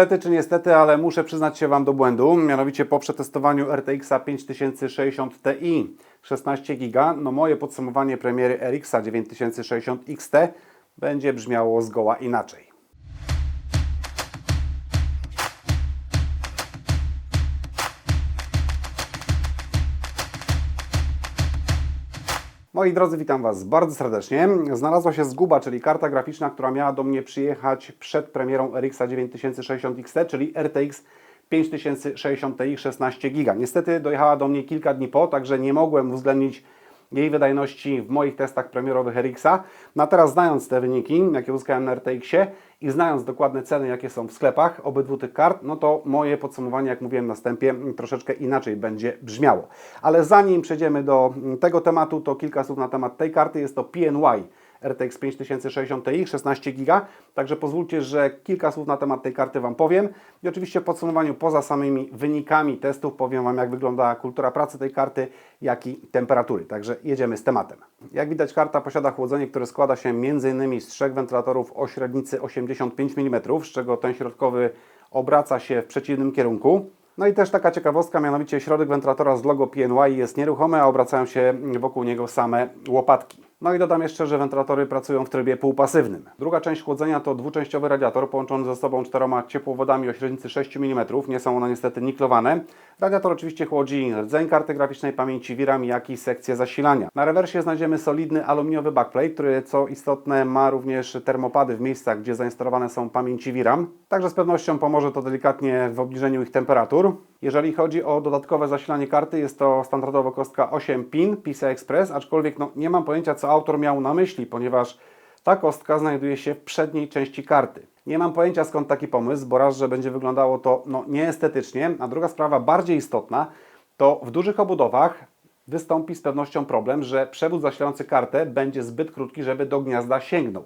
Stety czy niestety, ale muszę przyznać się Wam do błędu. Mianowicie po przetestowaniu RTX 5060 Ti 16 GB, no moje podsumowanie premiery RX 9060 XT będzie brzmiało zgoła inaczej. Moi drodzy, witam Was bardzo serdecznie. Znalazła się zguba, czyli karta graficzna, która miała do mnie przyjechać przed premierą RX 9060 XT, czyli RTX 5060 Ti 16 GB. Niestety dojechała do mnie kilka dni po, także nie mogłem uwzględnić jej wydajności w moich testach premierowych RX-a. No teraz znając te wyniki, jakie uzyskałem na RTX-ie i znając dokładne ceny, jakie są w sklepach obydwu tych kart, no to moje podsumowanie, jak mówiłem na wstępie, troszeczkę inaczej będzie brzmiało. Ale zanim przejdziemy do tego tematu, to kilka słów na temat tej karty. Jest to PNY RTX 5060 Ti 16 GB, także pozwólcie, że kilka słów na temat tej karty Wam powiem i oczywiście w podsumowaniu poza samymi wynikami testów powiem Wam jak wygląda kultura pracy tej karty, jak i temperatury, także jedziemy z tematem. Jak widać karta posiada chłodzenie, które składa się m.in. z trzech wentylatorów o średnicy 85 mm, z czego ten środkowy obraca się w przeciwnym kierunku. No i też taka ciekawostka, mianowicie środek wentylatora z logo PNY jest nieruchomy, a obracają się wokół niego same łopatki. No i dodam jeszcze, że wentylatory pracują w trybie półpasywnym. Druga część chłodzenia to dwuczęściowy radiator połączony ze sobą czteroma ciepłowodami o średnicy 6 mm. Nie są one niestety niklowane. Radiator oczywiście chłodzi rdzeń karty graficznej pamięci VRAM, jak i sekcję zasilania. Na rewersie znajdziemy solidny aluminiowy backplate, który co istotne ma również termopady w miejscach, gdzie zainstalowane są pamięci VRAM. Także z pewnością pomoże to delikatnie w obniżeniu ich temperatur. Jeżeli chodzi o dodatkowe zasilanie karty, jest to standardowo kostka 8 pin PCI Express, aczkolwiek no, nie mam pojęcia co autor miał na myśli, ponieważ ta kostka znajduje się w przedniej części karty. Nie mam pojęcia skąd taki pomysł, bo raz, że będzie wyglądało to no, nieestetycznie, a druga sprawa bardziej istotna, to w dużych obudowach wystąpi z pewnością problem, że przewód zasilający kartę będzie zbyt krótki, żeby do gniazda sięgnął.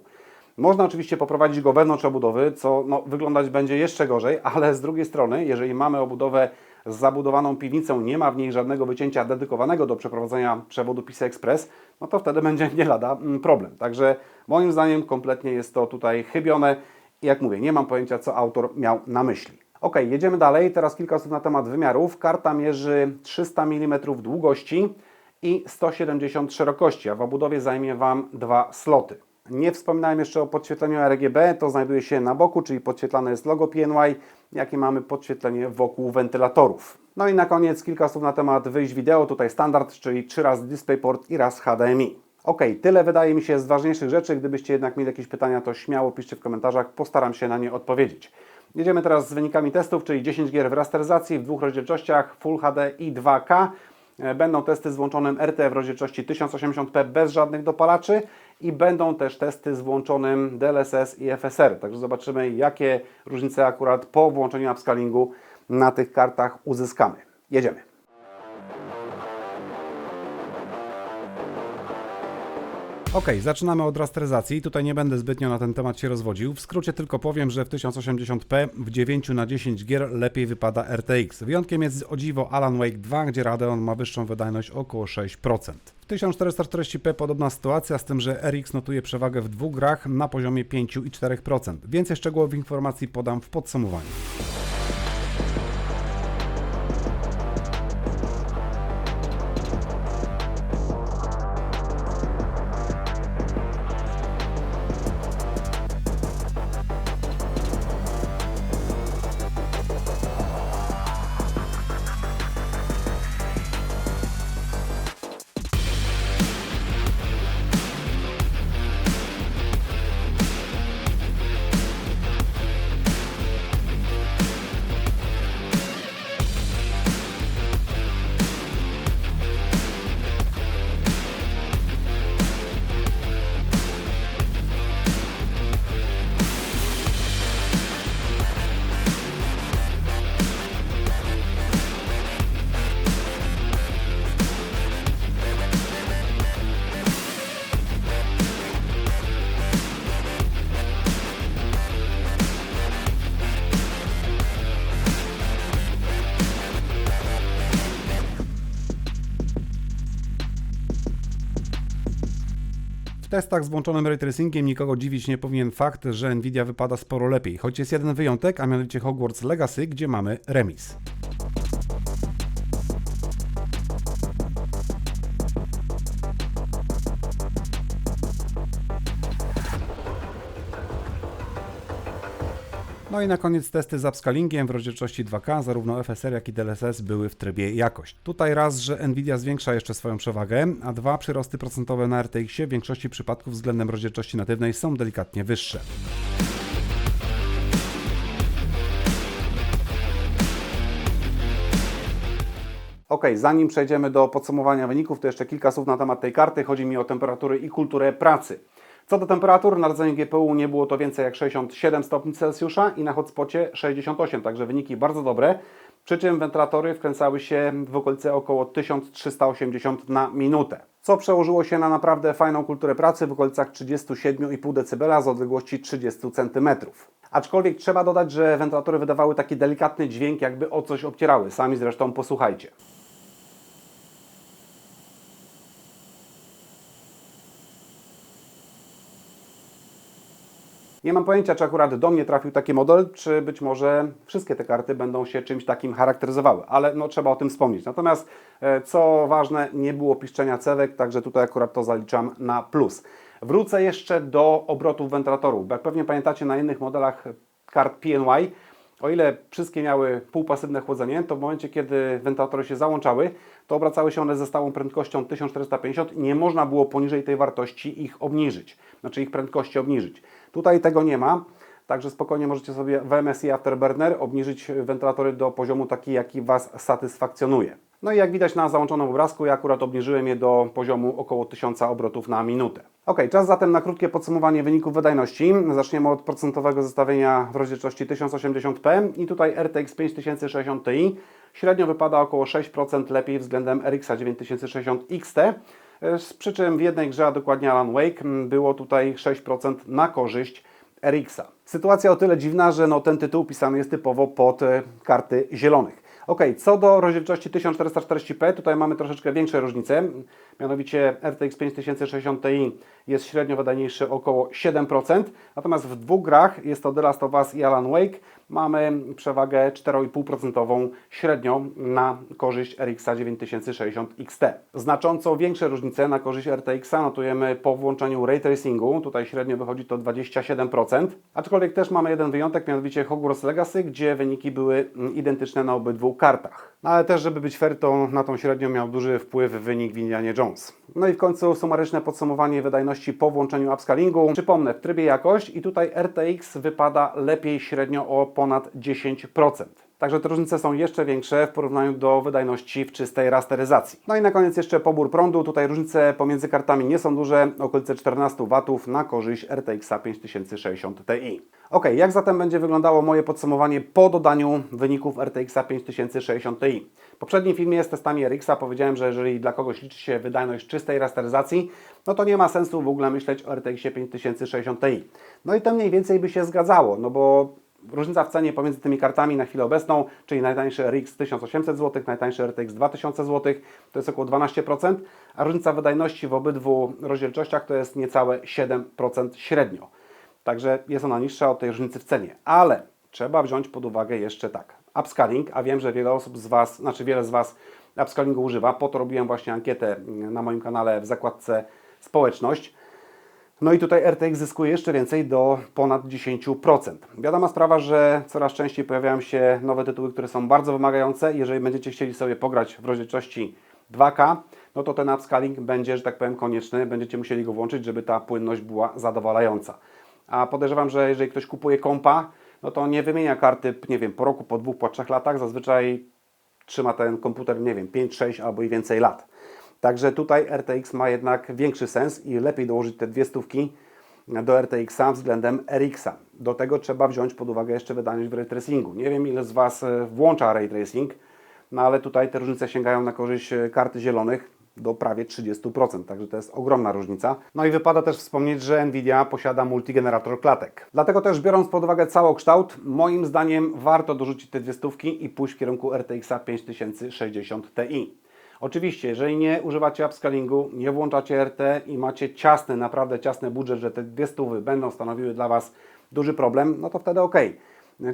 Można oczywiście poprowadzić go wewnątrz obudowy, co no, wyglądać będzie jeszcze gorzej, ale z drugiej strony, jeżeli mamy obudowę z zabudowaną piwnicą, nie ma w niej żadnego wycięcia dedykowanego do przeprowadzenia przewodu PCI Express, no to wtedy będzie nie lada mm, problem. Także moim zdaniem kompletnie jest to tutaj chybione i jak mówię, nie mam pojęcia, co autor miał na myśli. Ok, jedziemy dalej. Teraz kilka słów na temat wymiarów. Karta mierzy 300 mm długości i 170 szerokości, a w obudowie zajmie Wam dwa sloty. Nie wspominałem jeszcze o podświetleniu RGB, to znajduje się na boku, czyli podświetlane jest logo PNY, jakie mamy podświetlenie wokół wentylatorów. No i na koniec kilka słów na temat wyjść wideo, tutaj standard, czyli trzy razy DisplayPort i raz HDMI. Ok, tyle wydaje mi się z ważniejszych rzeczy. Gdybyście jednak mieli jakieś pytania, to śmiało piszcie w komentarzach, postaram się na nie odpowiedzieć. Jedziemy teraz z wynikami testów, czyli 10 gier w rasteryzacji w dwóch rozdzielczościach Full HD i 2K. Będą testy z włączonym RT w rozdzielczości 1080p bez żadnych dopalaczy i będą też testy z włączonym DLSS i FSR. Także zobaczymy, jakie różnice akurat po włączeniu upscalingu na tych kartach uzyskamy. Jedziemy. Ok, zaczynamy od rasteryzacji. Tutaj nie będę zbytnio na ten temat się rozwodził. W skrócie tylko powiem, że w 1080p w 9 na 10 gier lepiej wypada RTX. Wyjątkiem jest o dziwo Alan Wake 2, gdzie Radeon ma wyższą wydajność około 6%. W 1440p podobna sytuacja, z tym, że RX notuje przewagę w dwóch grach na poziomie 5 i 4%. Więcej szczegółowych informacji podam w podsumowaniu. Testach z włączonym ray tracingiem nikogo dziwić nie powinien fakt, że Nvidia wypada sporo lepiej, choć jest jeden wyjątek, a mianowicie Hogwarts Legacy, gdzie mamy remis. No i na koniec testy z upscalingiem w rozdzielczości 2K, zarówno FSR jak i DLSS były w trybie jakość. Tutaj raz, że Nvidia zwiększa jeszcze swoją przewagę, a dwa, przyrosty procentowe na RTX w większości przypadków względem rozdzielczości natywnej są delikatnie wyższe. Ok, zanim przejdziemy do podsumowania wyników, to jeszcze kilka słów na temat tej karty. Chodzi mi o temperatury i kulturę pracy. Co do temperatur, na rdzeniu GPU nie było to więcej jak 67 stopni Celsjusza i na hotspocie 68, także wyniki bardzo dobre. Przy czym wentylatory wkręcały się w okolice około 1380 na minutę. Co przełożyło się na naprawdę fajną kulturę pracy w okolicach 37,5 dB z odległości 30 cm. Aczkolwiek trzeba dodać, że wentylatory wydawały taki delikatny dźwięk, jakby o coś obcierały. Sami zresztą posłuchajcie. Nie mam pojęcia, czy akurat do mnie trafił taki model, czy być może wszystkie te karty będą się czymś takim charakteryzowały, ale no, trzeba o tym wspomnieć. Natomiast, e, co ważne, nie było piszczenia cewek, także tutaj akurat to zaliczam na plus. Wrócę jeszcze do obrotów wentylatorów, jak pewnie pamiętacie na innych modelach kart PNY, o ile wszystkie miały półpasywne chłodzenie, to w momencie, kiedy wentylatory się załączały, to obracały się one ze stałą prędkością 1450 i nie można było poniżej tej wartości ich obniżyć, znaczy ich prędkości obniżyć. Tutaj tego nie ma, także spokojnie możecie sobie w MSI Afterburner obniżyć wentylatory do poziomu taki, jaki Was satysfakcjonuje. No i jak widać na załączonym obrazku, ja akurat obniżyłem je do poziomu około 1000 obrotów na minutę. Ok, czas zatem na krótkie podsumowanie wyników wydajności. Zaczniemy od procentowego zestawienia w rozdzielczości 1080p i tutaj RTX 5060 Ti średnio wypada około 6% lepiej względem RX 9060 XT. Przy czym w jednej grze, a dokładnie Alan Wake, było tutaj 6% na korzyść RX-a. Sytuacja o tyle dziwna, że no, ten tytuł pisany jest typowo pod e, karty zielonych. Ok, co do rozdzielczości 1440p, tutaj mamy troszeczkę większe różnice. Mianowicie RTX 5060 Ti jest średnio wydajniejszy około 7%, natomiast w dwóch grach, jest to The Last of Us i Alan Wake, mamy przewagę 4,5% średnio na korzyść RX 9060 XT. Znacząco większe różnice na korzyść RTX notujemy po włączeniu ray tracingu, tutaj średnio wychodzi to 27%, aczkolwiek też mamy jeden wyjątek, mianowicie Hogwarts Legacy, gdzie wyniki były identyczne na obydwu kartach. No ale też, żeby być fair, to na tą średnią miał duży wpływ wynik w Indiana Jones. No i w końcu sumaryczne podsumowanie wydajności po włączeniu upscalingu. Przypomnę, w trybie jakość i tutaj RTX wypada lepiej średnio o ponad 10%. Także te różnice są jeszcze większe w porównaniu do wydajności w czystej rasteryzacji. No i na koniec jeszcze pobór prądu. Tutaj różnice pomiędzy kartami nie są duże, okolice 14 W na korzyść RTX 5060 Ti. Ok, jak zatem będzie wyglądało moje podsumowanie po dodaniu wyników RTX 5060 Ti? W poprzednim filmie z testami RX powiedziałem, że jeżeli dla kogoś liczy się wydajność czystej rasteryzacji, no to nie ma sensu w ogóle myśleć o RTX 5060 Ti. No i to mniej więcej by się zgadzało, no bo różnica w cenie pomiędzy tymi kartami na chwilę obecną, czyli najtańszy RX 1800 zł, najtańszy RTX 2000 zł, to jest około 12%, a różnica wydajności w obydwu rozdzielczościach to jest niecałe 7% średnio. Także jest ona niższa od tej różnicy w cenie. Ale trzeba wziąć pod uwagę jeszcze tak. Upscaling, a wiem, że wiele osób z Was, znaczy wiele z Was upscalingu używa. Po to robiłem właśnie ankietę na moim kanale w zakładce społeczność. No i tutaj RTX zyskuje jeszcze więcej do ponad 10%. Wiadoma sprawa, że coraz częściej pojawiają się nowe tytuły, które są bardzo wymagające. Jeżeli będziecie chcieli sobie pograć w rozdzielczości 2K, no to ten upscaling będzie, że tak powiem, konieczny. Będziecie musieli go włączyć, żeby ta płynność była zadowalająca. A podejrzewam, że jeżeli ktoś kupuje kompa, no to nie wymienia karty, nie wiem, po roku, po dwóch, po trzech latach. Zazwyczaj trzyma ten komputer, nie wiem, 5, 6 albo i więcej lat. Także tutaj RTX ma jednak większy sens i lepiej dołożyć te dwie stówki do RTX-a względem RX-a. Do tego trzeba wziąć pod uwagę jeszcze wydajność w ray tracingu. Nie wiem ile z Was e, włącza ray tracing, no ale tutaj te różnice sięgają na korzyść e, karty zielonych do prawie 30%, także to jest ogromna różnica. No i wypada też wspomnieć, że Nvidia posiada multigenerator klatek. Dlatego też biorąc pod uwagę całokształt, moim zdaniem warto dorzucić te dwie stówki i pójść w kierunku RTX 5060 Ti. Oczywiście, jeżeli nie używacie upscalingu, nie włączacie RT i macie ciasny, naprawdę ciasny budżet, że te dwie stówy będą stanowiły dla Was duży problem, no to wtedy ok.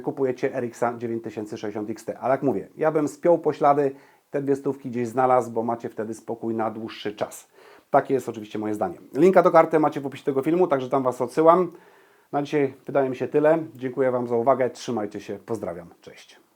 Kupujecie RX 9060 XT. Ale jak mówię, ja bym spiął poślady, te dwie stówki gdzieś znalazł, bo macie wtedy spokój na dłuższy czas. Takie jest oczywiście moje zdanie. Linka do karty macie w opisie tego filmu, także tam Was odsyłam. Na dzisiaj wydaje mi się tyle. Dziękuję Wam za uwagę. Trzymajcie się. Pozdrawiam. Cześć.